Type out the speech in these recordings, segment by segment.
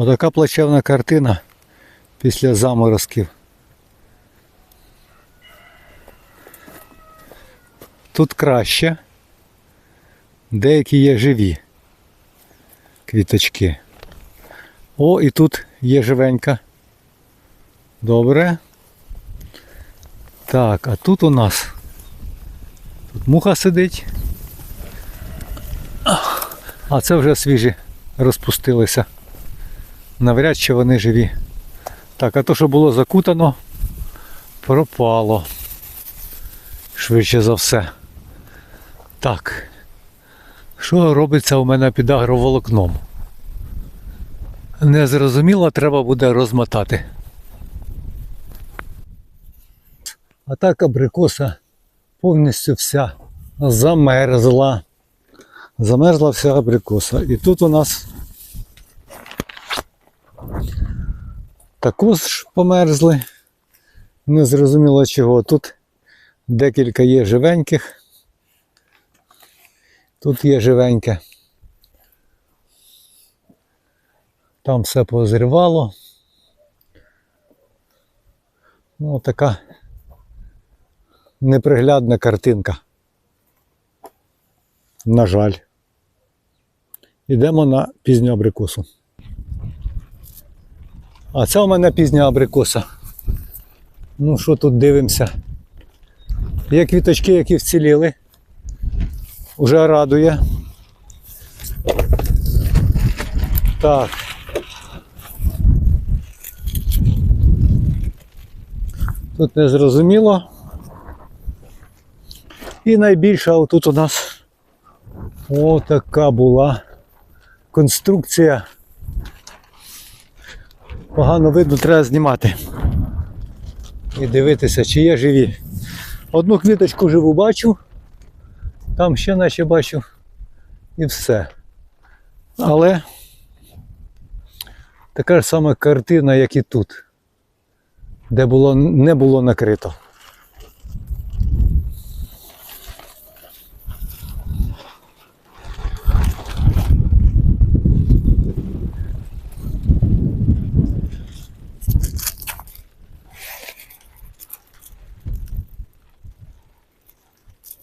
Отака плачевна картина після заморозків. Тут краще. Деякі є живі квіточки. О, і тут є живенька. Добре. Так, а тут у нас тут муха сидить. А це вже свіжі розпустилися. Навряд чи вони живі. Так, а то, що було закутано, пропало. Швидше за все. Так. Що робиться у мене під агроволокном? Незрозуміло, треба буде розмотати. А так абрикоса повністю вся замерзла. Замерзла вся абрикоса. І тут у нас також померзли. Не зрозуміло чого. Тут декілька є живеньких. Тут є живеньке. Там все позривало. Ну, така неприглядна картинка. На жаль. Йдемо на пізню абрикосу. А це у мене пізня абрикоса. Ну що тут дивимося? Є квіточки, які вціліли. Уже радує. Так. Тут не зрозуміло. І найбільша отут у нас отака була конструкція. Погано видно, треба знімати. І дивитися, чи є живі. Одну квіточку живу бачу, там ще наче бачу і все. Але така ж сама картина, як і тут, де було, не було накрито.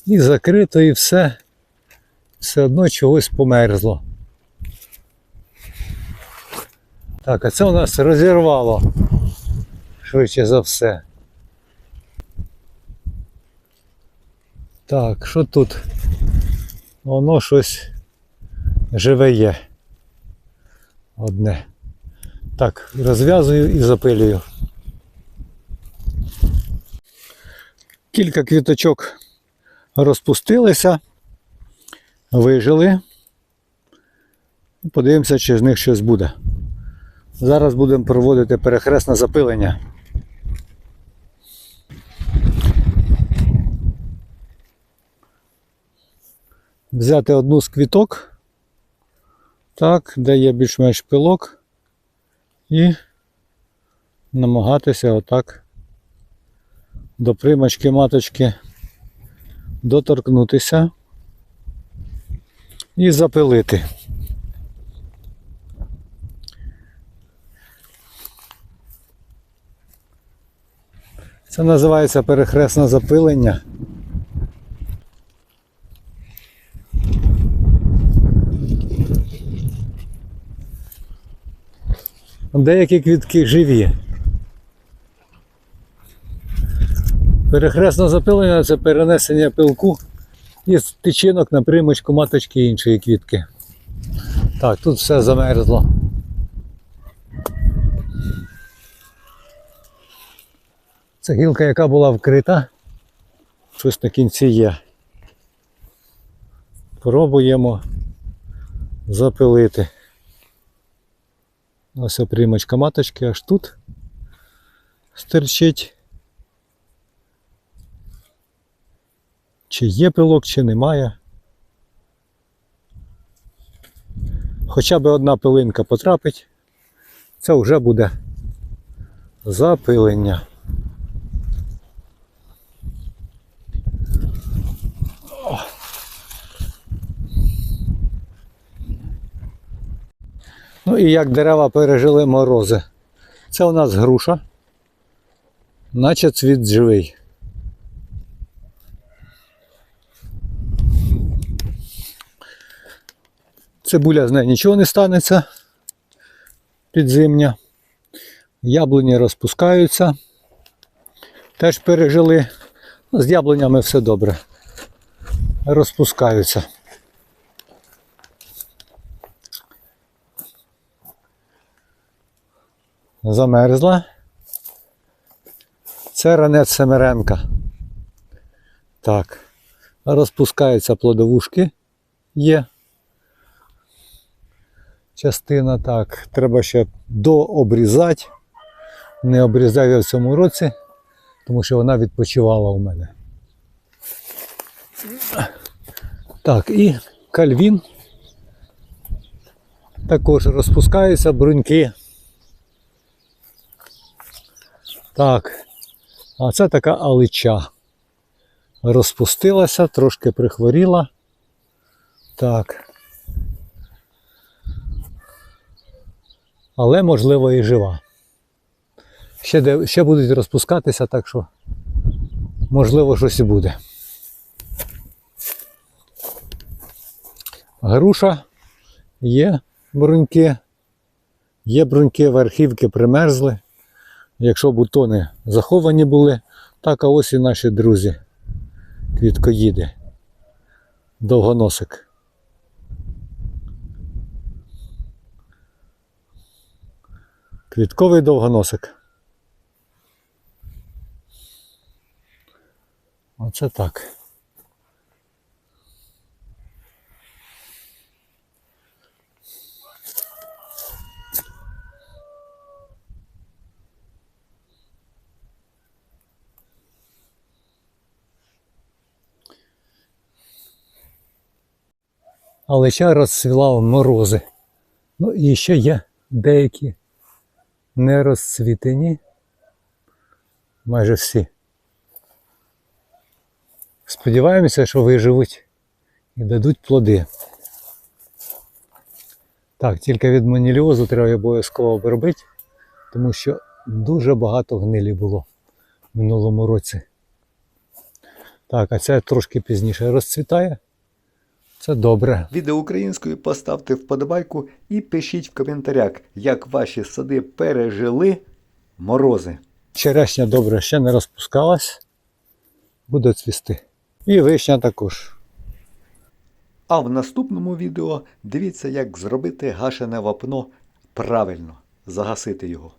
І закрито, і все. Все одно чогось померзло. Так, а це у нас розірвало. Швидше за все. Так, що тут? Воно щось живе є. Одне. Так, розв'язую і запилюю. Кілька квіточок розпустилися, вижили. Подивимося, чи з них щось буде. Зараз будемо проводити перехресне запилення. Взяти одну з квіток, так, де є більш-менш пилок, і намагатися отак до примочки маточки доторкнутися і запилити. Це називається перехресне запилення. Деякі квітки живі. Перехресне запилення це перенесення пилку із тичинок на примочку маточки іншої квітки. Так, тут все замерзло. Це гілка, яка була вкрита. Щось на кінці є. Пробуємо запилити. Ось примочка маточки аж тут стерчить. Чи є пилок, чи немає. Хоча б одна пилинка потрапить, це вже буде запилення. Ну і як дерева пережили морози. Це у нас груша, наче цвіт живий. Цибуля з неї нічого не станеться підзимня. Яблуні розпускаються. Теж пережили. Ну, З яблунями все добре. Розпускаються. Замерзла. Це ранець Семеренка. Так. Розпускаються плодовушки. Є. Частина так. Треба ще дообрізати. Не обрізав я в цьому році, тому що вона відпочивала у мене. Так, і кальвін. Також розпускаються бруньки. Так. А це така алича. Розпустилася, трошки прихворіла. Так. Але можливо і жива. Ще, де, ще будуть розпускатися, так що можливо щось і буде. Груша є бруньки. Є бруньки, верхівки примерзли. Якщо бутони заховані були, так а ось і наші друзі. Квіткоїди. Довгоносик. Квітковий довгоносик. Оце так. Але ще розцвіла в морози. Ну і ще є деякі не розцвітені. Майже всі. Сподіваємося, що виживуть і дадуть плоди. Так, тільки від маніліозу треба обов'язково обробити, тому що дуже багато гнилі було в минулому році. Так, а це трошки пізніше розцвітає. Це добре. Відео українською поставте вподобайку і пишіть в коментарях, як ваші сади пережили морози. Черешня добре ще не розпускалась. Буде цвісти. І вишня також. А в наступному відео дивіться, як зробити гашене вапно правильно, загасити його.